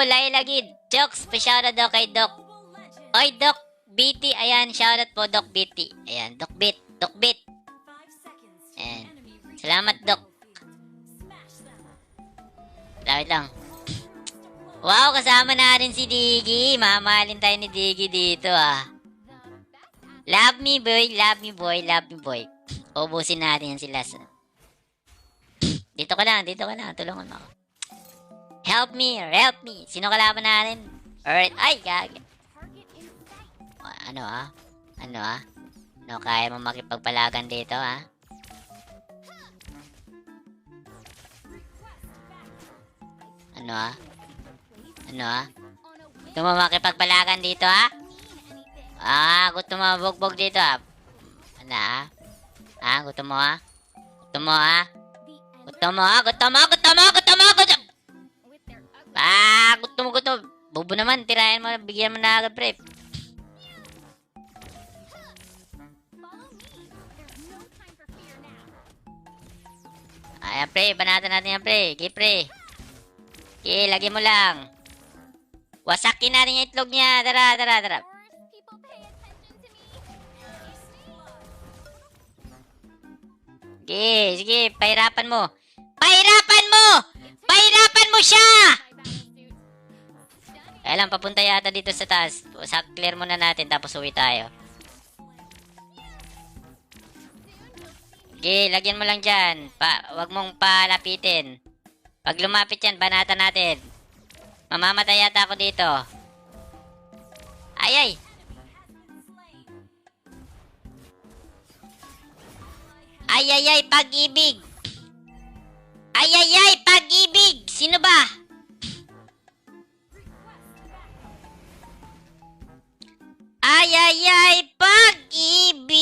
Mongol, ay lagid. Jokes, pa-shoutout daw kay Doc. Oy, Doc BT. Ayan, shoutout po, Doc BT. Ayan, Doc Bit. Doc Bit. Ayan. Salamat, Doc. Lapit lang. Wow, kasama natin si Diggy. Mamahalin tayo ni Diggy dito, ah. Love me, boy. Love me, boy. Love me, boy. Ubusin natin yan sila. Dito ka lang, dito ka lang. Tulungan mo ako. Help me, help me. Sino kalaban natin? Earth. Ay, gag. Ano ah? Ano ah? Ano, kaya mo makipagpalagan dito ah? Ano ah? Ano ah? Gusto mo makipagpalagan dito ah? Ah, gusto mo bugbog dito ah? Ano ah? Ah, gusto mo ah? Gusto mo ah? Gusto mo ah? Gusto mo? Gusto Bobo naman, tirayan mo, bigyan mo na agad, pre. Ayan, pre, banatan natin yan, pre. Okay, pre. Okay, lagyan mo lang. Wasakin natin yung itlog niya. Tara, tara, tara. Sige, sige, pahirapan mo. Pahirapan mo! Pahirapan mo siya! Kaya lang, papunta yata dito sa taas. Sa clear muna natin, tapos uwi tayo. Okay, lagyan mo lang dyan. Pa, wag mong palapitin. Pag lumapit yan, banata natin. Mamamatay yata ako dito. Ay, ay! Ay, ay, ay, pag-ibig! Ay, ay, ay, pag-ibig! Sino ba? Ay, ay, ay, pag-ibig!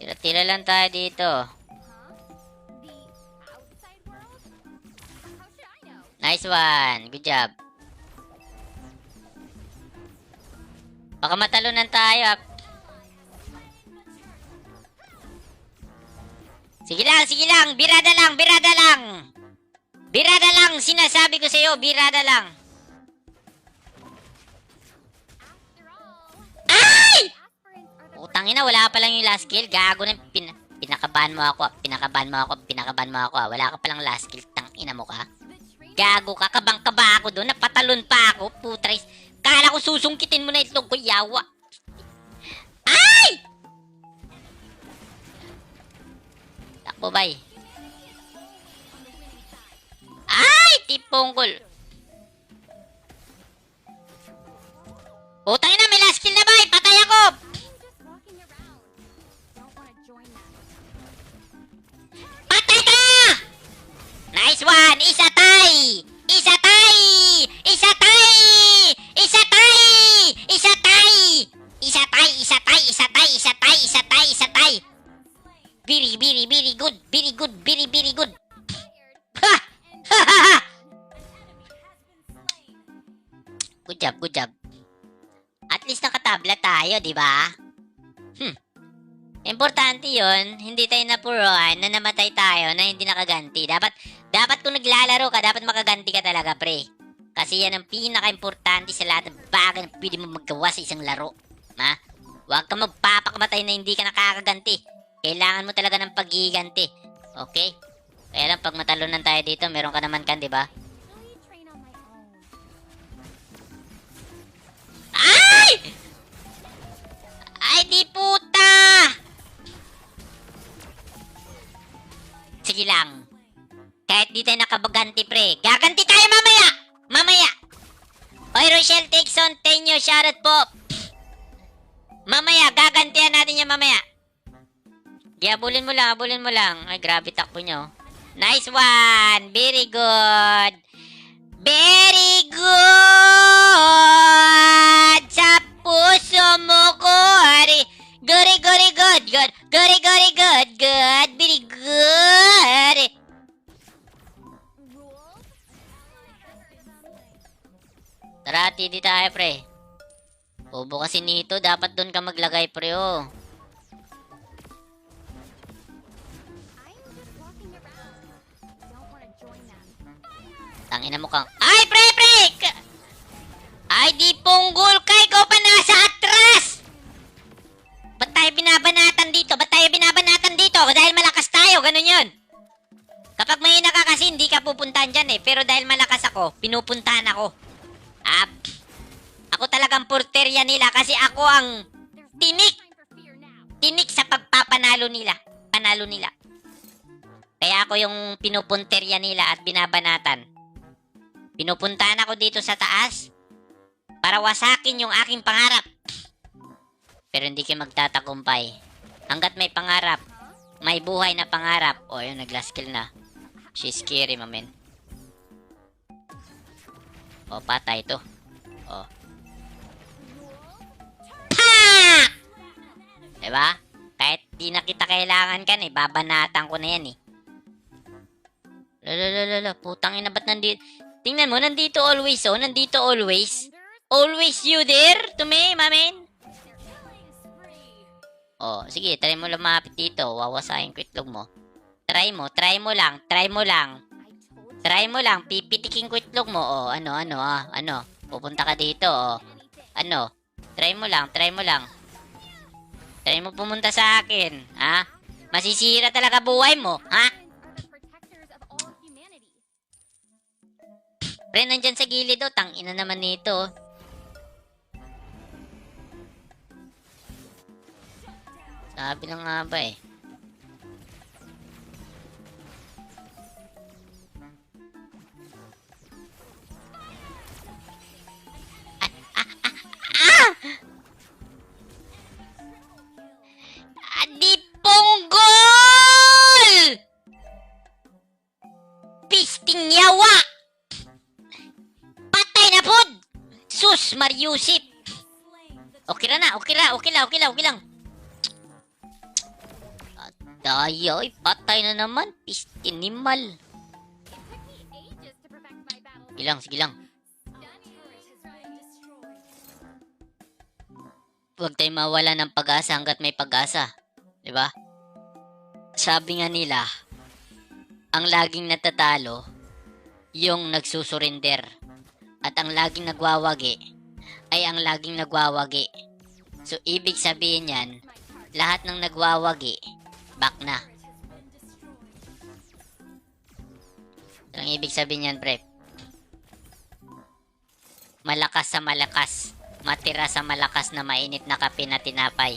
Tira-tira lang tayo dito. Nice one. Good job. Baka matalunan tayo. ah. Sige lang, sige lang. Birada lang, birada lang. Birada lang. Sinasabi ko sa'yo, birada lang. Utang ina, wala pa lang yung last kill. Gago na, pin pinakaban mo ako. Pinakaban mo ako. Pinakaban mo ako. Wala ka palang last kill. Tang ina mo ka. Gago ka. Kabang kaba ako doon. Napatalon pa ako. Putres. Kala ko susungkitin mo na itlog ko. Yawa. Ay! Takbo bay. Ay! Tipongkol. Utang At least nakatabla tayo, di ba? Hmm. Importante yon hindi tayo napuruan na namatay tayo na hindi nakaganti. Dapat, dapat kung naglalaro ka, dapat makaganti ka talaga, pre. Kasi yan ang pinaka-importante sa lahat ng bagay na pwede mo magawa sa isang laro. Ha? Huwag ka magpapakamatay na hindi ka nakakaganti. Kailangan mo talaga ng paghiganti. Okay? Kaya lang, pag matalunan tayo dito, meron ka naman kan, di ba? Ay! Ay, di puta! Sige lang. Kahit di tayo nakabaganti, pre. Gaganti tayo mamaya! Mamaya! Oy, Rochelle Texon, Tenyo, shoutout po. Mamaya, gagantihan natin yan mamaya. Di, abulin mo lang, abulin mo lang. Ay, grabe takbo nyo. Nice one! Very good! Very good! Good, good. Goody, goody, good, good. Very good. Tara, tidi tayo, pre. Bobo kasi nito, dapat doon ka maglagay, pre, oh. Tangina mo kang... Ay, pre, pre! Pinupuntahan ako. Ah, ako talagang porterya nila kasi ako ang tinik. Tinik sa pagpapanalo nila. Panalo nila. Kaya ako yung pinupunterya nila at binabanatan. Pinupuntahan ako dito sa taas para wasakin yung aking pangarap. Pero hindi kayo magtatagumpay. Hanggat may pangarap, may buhay na pangarap. O, yun, nag-last kill na. She's scary, mamen. O, patay to. O. Pa! Diba? Kahit di na kita kailangan ka eh, babanatan ko na yan eh. Lalalala, putang ina ba't nandito? Tingnan mo, nandito always oh, nandito always. Always you there to me, mamen. Oh, sige, try mo lumapit dito. Wawasahin ko itlog mo. Try mo, try mo lang, try mo lang. Try mo lang, pipitikin ko itlog mo. Oh, ano, ano, ah, ano. Pupunta ka dito, oh. Ano? Try mo lang, try mo lang. Try mo pumunta sa akin, ha? Masisira talaga buhay mo, ha? Pre, nandyan sa gilid, oh. Tangina naman nito, oh. Sabi lang nga ba, eh. Sus, Mariusip! Okay na na, okay na, okay lang, okay lang, okay lang. Atayoy, patay na naman. Pistinimal. Sige lang, sige lang. Huwag tayong mawala ng pag-asa hanggat may pag-asa. Ba? Sabi nga nila, ang laging natatalo, yung nagsusurrender. At ang laging nagwawagi, ay ang laging nagwawagi. So, ibig sabihin yan, lahat ng nagwawagi, back na. Ito ang ibig sabihin yan, pre. Malakas sa malakas. Matira sa malakas na mainit na kape na tinapay.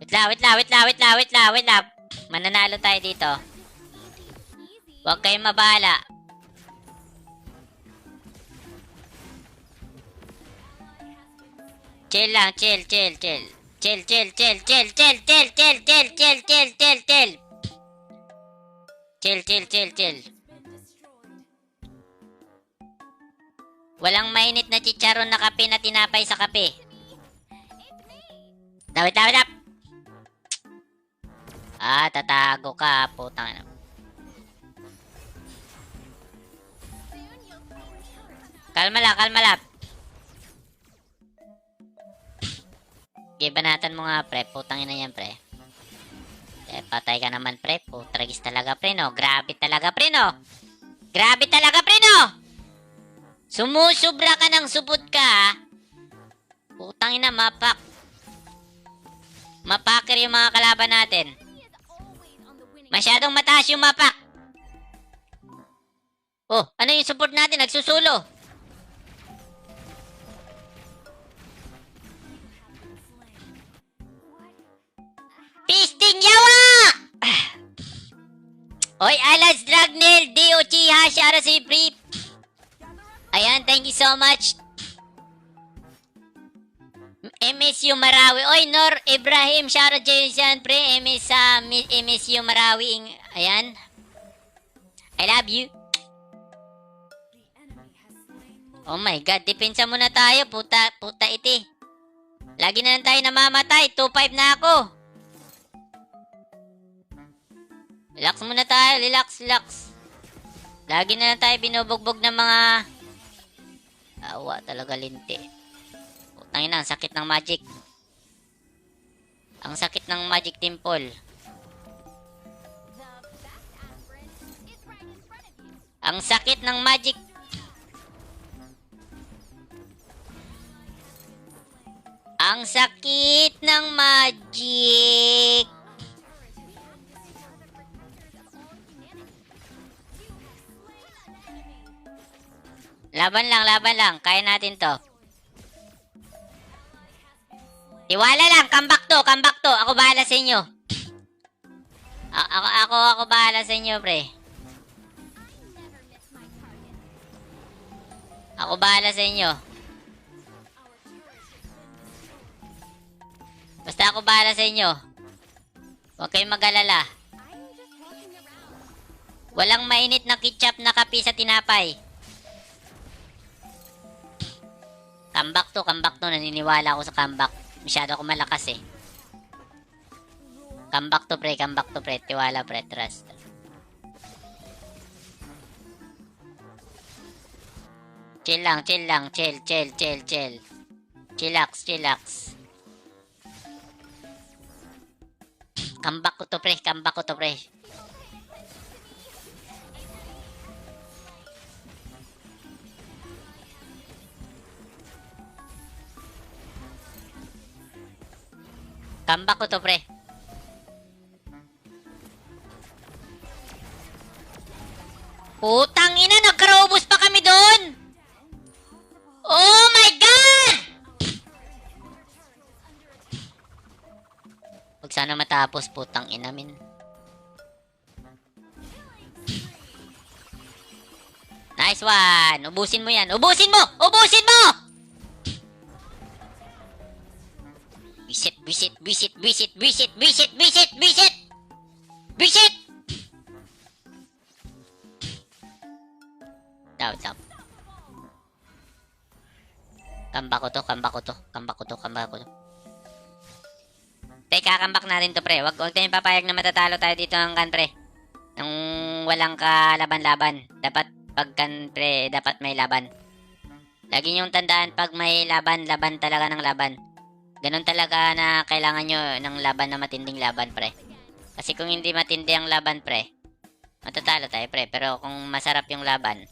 Wait lang, wait lang, wait lang, wait lang, wait lang, wait lang. Mananalo tayo dito. Huwag kayong mabala. Chill lang, chill, chill, chill. Chill, chill, chill, chill, chill, chill, chill, chill, chill, chill, chill, chill. Chill, chill, chill, chill. Walang mainit na chicharon na kape na tinapay sa kape. Dawit, dawit, dawit. Ah, tatago ka, putang ina. Kalma lang, kalma lang. Okay, banatan mo nga, pre. Putang ina yan, pre. Eh, patay ka naman, pre. Putragis talaga, pre, no? Grabe talaga, pre, no? Grabe talaga, pre, no? Sumusubra ka ng supot ka, ha? Putang ina, mapak. Mapaker yung mga kalaban natin. Masyadong mataas yung mapak. Oh, ano yung support natin? Nagsusulo. Pisting yawa! Oy, Alas Dragnel, DOC, Hashara si Brief. Ayan, thank you so much. MSU Marawi. Oy, Nor Ibrahim, shoutout dyan dyan, pre. MS, uh, MSU Marawi. Ayan. I love you. Oh my God, depensa muna tayo. Puta, puta iti. Lagi na lang tayo namamatay. 2-5 na ako. Relax muna tayo. Relax, relax. Lagi na lang tayo binubugbog ng mga... Awa talaga linti. Putang ina, sakit ng magic. Ang sakit ng Magic Temple. Ang sakit ng Magic... Ang sakit ng Magic... Laban lang, laban lang. Kaya natin to. Tiwala lang, come back to, come back to. Ako bahala sa inyo. A- ako, ako, ako bahala sa inyo, pre. Ako bahala sa inyo. Basta ako bahala sa inyo. Huwag kayong mag-alala. Walang mainit na ketchup na kape sa tinapay. Comeback to, comeback to. Naniniwala ako sa comeback. Masyado ako malakas eh. Comeback to pre, comeback to pre. Tiwala pre, trust. Chill lang, chill lang, chill, chill, chill, chill. Chillax, chillax. Comeback ko to pre, comeback ko to pre. Comeback ko to pre. Putang ina, nagkaraubos pa kami doon! Oh my God! Huwag sana matapos, putang ina min. Nice one! Ubusin mo yan! Ubusin mo! Ubusin mo! Bisit, bisit, bisit, bisit, bisit, bisit, bisit! Bisit! Daw, daw. Kambak ko to, kambak ko to, kambak ko to, kambak ko to. Teka, kambak natin to, pre. Wag, wag tayong papayag na matatalo tayo dito ng kan, pre. Nung walang kalaban-laban. Dapat, pag kan, pre, dapat may laban. Lagi niyong tandaan, pag may laban, laban talaga ng laban. Ganun talaga na kailangan nyo ng laban na matinding laban, pre. Kasi kung hindi matindi ang laban, pre, matatalo tayo, pre. Pero kung masarap yung laban,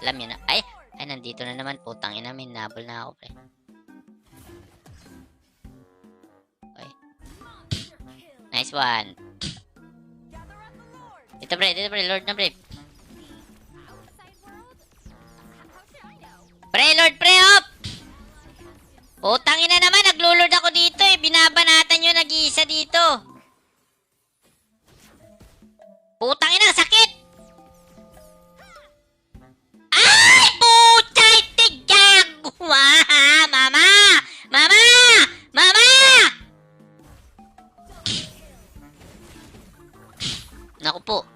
alam nyo na. Ay, ay, nandito na naman. Putang ina, min. Nabol na ako, pre. Okay. Nice one. Dito, pre. Dito, pre. Lord na, pre. Pre, Lord, pre, up! Putang ina naman. Naglulord ako dito, eh. Binabanatan nyo nag-iisa dito. Putang ina, sakit! Ay, putay tigag! Wah, mama! Mama! Mama! Naku po.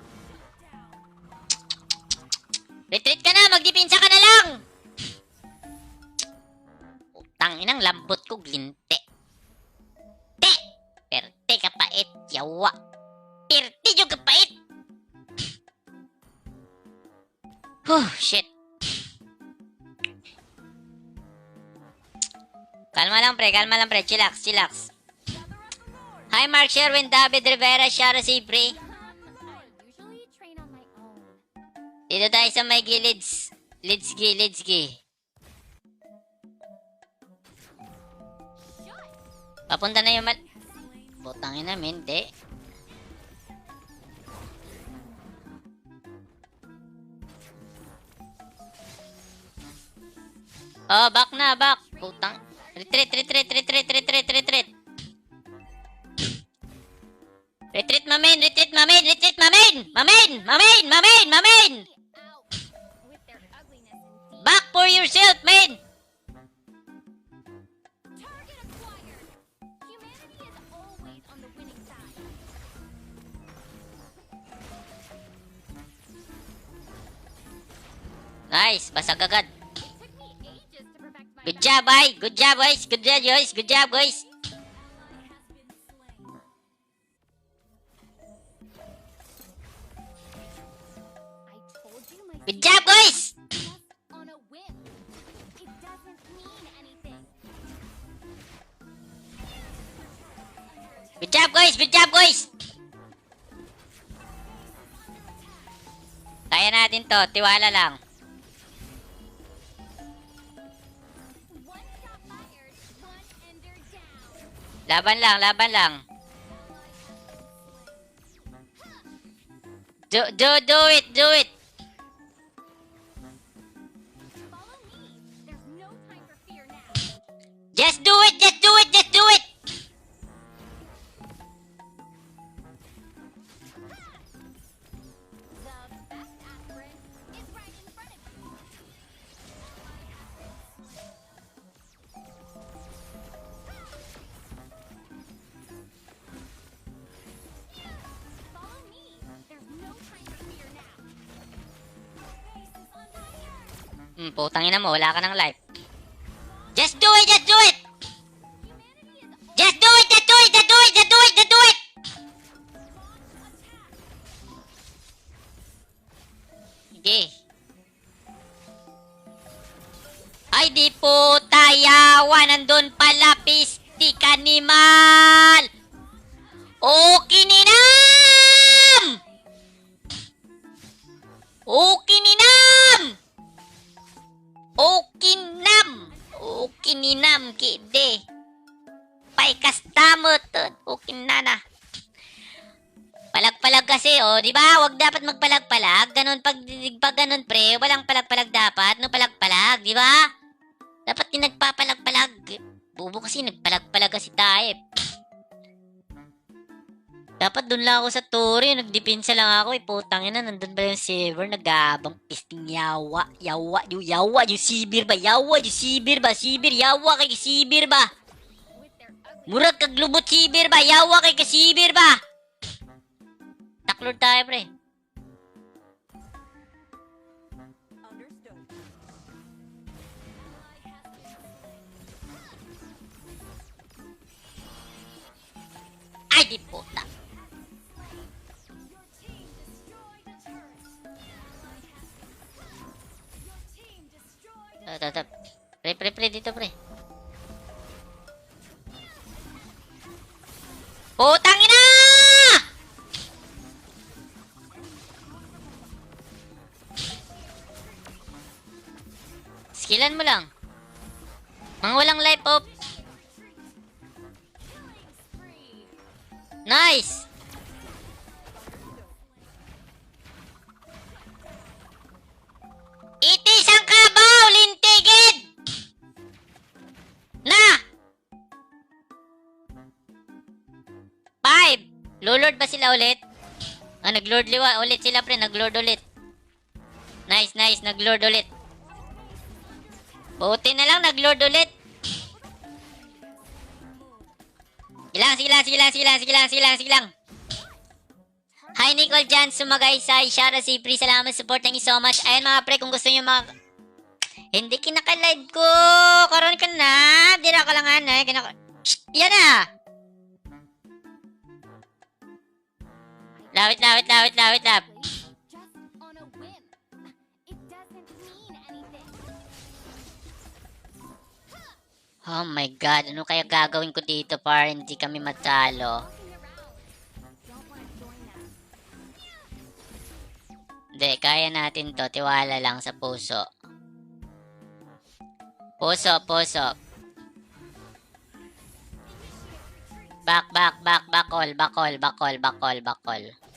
Kalma lang pre. Chillax, chillax. Hi Mark Sherwin, David Rivera, Shara own. Dito tayo sa may gilids. Lidsgi, lidsgi. Papunta na yung mal... Butangin namin, di. Oh, back na, back. Putang. Retreat, retreat, retreat, retreat, retreat. Retreat, mamin, retreat, mamin, retreat, mamin! Mamin, mamin, mamin, mamin! Back for yourself, side. Nice, basag agad. Good job, boy. Good job, boys. Good job, boys. Good job, my Good job, anything. Good job, guys! Good job, guys! Kaya natin to. Tiwala lang. Laban lang, laban lang. Do, do, do it, do it. Hmm, putang ina mo, wala ka ng life. Just do it, just do it. Ganun, pre, walang palag-palag dapat. No palag-palag, di ba? Dapat yung nagpapalag-palag. Bubo kasi, nagpalag-palag kasi tayo. eh. Dapat doon lang ako sa Turi, nagdepensa lang ako, eh, putang ina, nandun ba yung server, nag-aabang pisting yawa, yawa, yung yawa, yung sibir ba, yawa, yung sibir ba, sibir, yawa kay sibir ba, murag kaglubot sibir ba, yawa kay kasibir ba, taklod tayo, pre. Ay, di puta. Tap. Pre, pre, pre, dito, pre. Putang ina! Skillan mo lang. Mga walang life up. Ah, nag-lord liwa ulit sila pre, nag-lord ulit. Nice, nice, nag-lord ulit. Buti na lang, nag-lord ulit. Sige lang, sige lang, sige lang, sige lang, sige lang, sige lang, sige lang. Hi Nicole Jan, sumagaysay, Shara Sipri, salamat support, thank you so much. Ayan mga pre, kung gusto nyo mga... Hindi kinaka-live ko! Karoon ka na! Di na kalangan eh. Kinaka... Yan na! Lawit, lawit, lawit, lawit, lawit. Just on a whim. It doesn't mean anything. Oh my god, ano kaya gagawin ko dito para hindi kami matalo? Hindi, kaya natin to. Tiwala lang sa puso. Puso, puso. Back, back, back, bakol, bakol, bakol, bakol, bakol.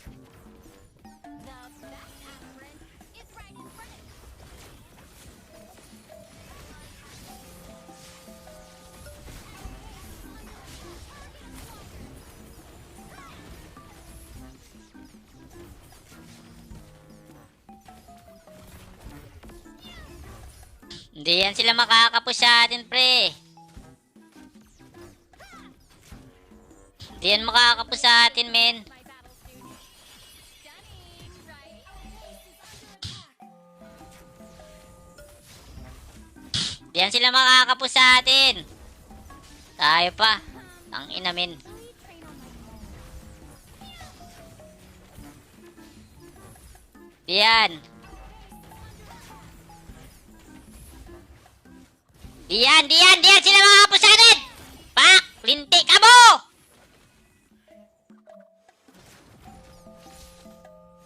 Hindi yan sila makakapos sa atin, pre. Hindi yan makakapos sa atin, men. Hindi yan sila makakapos sa atin. Tayo pa. Ang ina, men. Diyan. Diyan, diyan, diyan sila mga kapos sa! Pak! Linti ka mo!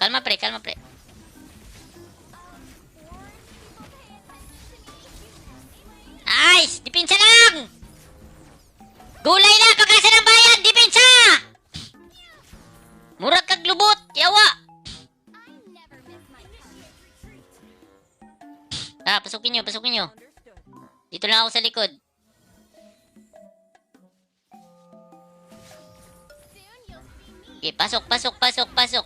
Kalma pre, kalma pre. Nice! Dipinsa lang! Gulay na! Pagkasa ng bayan! Dipinsa! Murag kag lubot! Yawa! Ah, pasukin nyo, pasukin nyo. Dito lang ako sa likod. Okay, pasok, pasok, pasok, pasok.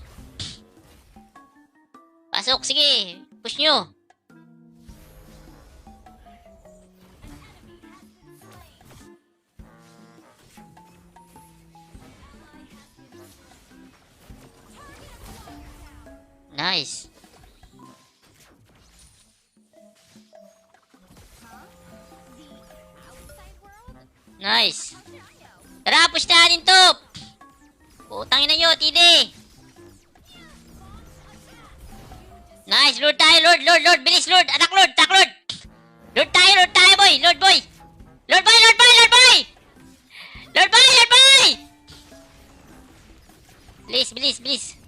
Pasok, sige. Push nyo. Nice. Nice. Tara, push natin to. Putangin na nyo, tidi. Nice, Lord tayo, Lord, Lord, Lord, bilis, Lord, attack, Lord, attack, Lord. Lord tayo, Lord tayo, boy, Lord, boy. Lord, boy, Lord, boy, Lord, boy. Lord, boy, Lord, boy. Bilis, bilis, bilis.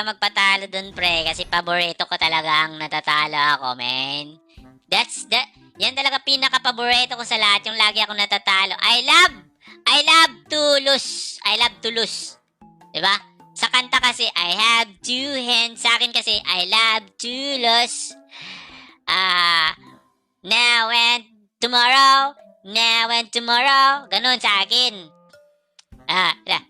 Talaga magpatalo dun, pre, kasi paborito ko talaga ang natatalo ako, man. That's, that, yan talaga pinaka-paborito ko sa lahat, yung lagi ako natatalo. I love, I love to lose. I love to lose. Diba? Sa kanta kasi, I have two hands. Sa akin kasi, I love to lose. Ah, now and tomorrow, now and tomorrow. Ganon sa akin. Ah, la.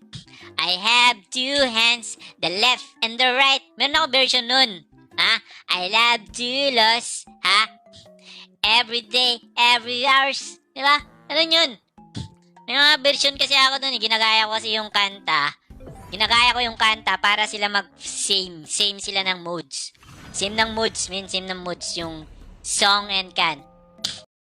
I have two hands, the left and the right. Meron ako version nun. Ha? I love to lose. Ha? Every day, every hours. Diba? Ano yun? May mga version kasi ako dun. eh. Ginagaya ko kasi yung kanta. Ginagaya ko yung kanta para sila mag-same. Same sila ng modes. Same ng modes, mean same ng modes yung song and can.